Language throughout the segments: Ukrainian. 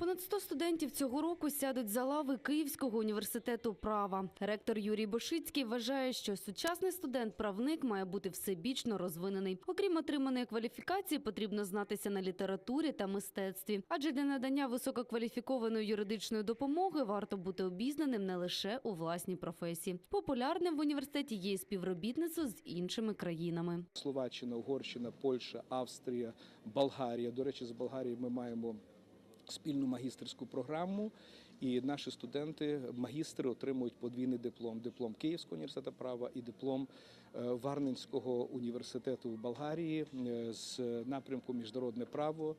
Понад 100 студентів цього року сядуть за лави Київського університету права. Ректор Юрій Бошицький вважає, що сучасний студент-правник має бути всебічно розвинений. Окрім отриманої кваліфікації, потрібно знатися на літературі та мистецтві. Адже для надання висококваліфікованої юридичної допомоги варто бути обізнаним не лише у власній професії. Популярним в університеті є і співробітництво з іншими країнами. Словаччина, Угорщина, Польща, Австрія, Болгарія. До речі, з Болгарії ми маємо спільну магістерську програму, і наші студенти, магістри, отримують подвійний диплом: диплом Київського університету права і диплом е, Варненського університету в Болгарії е, з напрямку міжнародне право,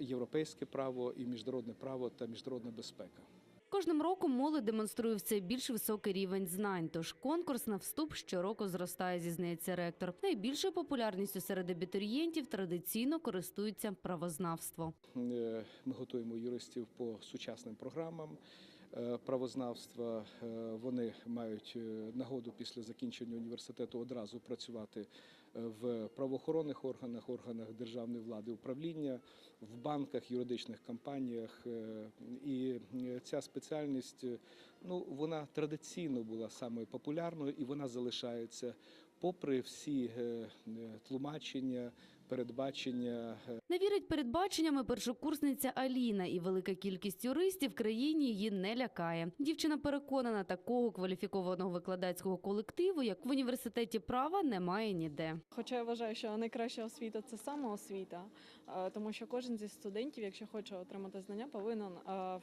європейське право і міжнародне право та міжнародна безпека. Кожним роком молодь демонструє все більш високий рівень знань, тож конкурс на вступ щороку зростає, зізнається ректор. Найбільшою популярністю серед абітурієнтів традиційно користується правознавство. Е, Ми готуємо юристів по сучасним програмам правознавства. Е, Вони мають е, нагоду після закінчення університету одразу працювати е, в правоохоронних органах, органах державної влади, управління, в банках, юридичних компаніях. Е, І е, ця спеціальність е, ну, вона традиційно була самою популярною і вона залишається попри всі е, е, тлумачення, передбачення. е, Не вірить передбаченнями першокурсниця Аліна, і велика кількість юристів в країні її не лякає. Дівчина переконана, такого кваліфікованого викладацького колективу, як в університеті права, немає ніде. Хоча я вважаю, що найкраща освіта це самоосвіта, тому що кожен зі студентів, якщо хоче отримати знання, повинен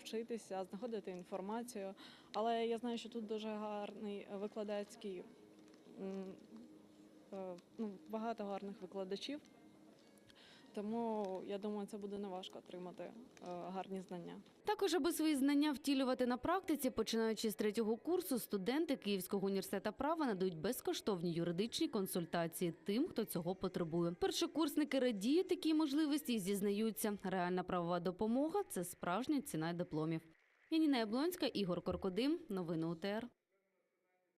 вчитися, знаходити інформацію. Але я знаю, що тут дуже гарний викладацький, е, ну, багато гарних викладачів. Тому я думаю, це буде неважко отримати е, гарні знання. Також, аби свої знання втілювати на практиці, починаючи з третього курсу, студенти Київського університету права надають безкоштовні юридичні консультації тим, хто цього потребує. Першокурсники радіють такій можливості і зізнаються, реальна правова допомога це справжня ціна дипломів. Яніна Яблонська, Ігор Коркодим. Новини УТР.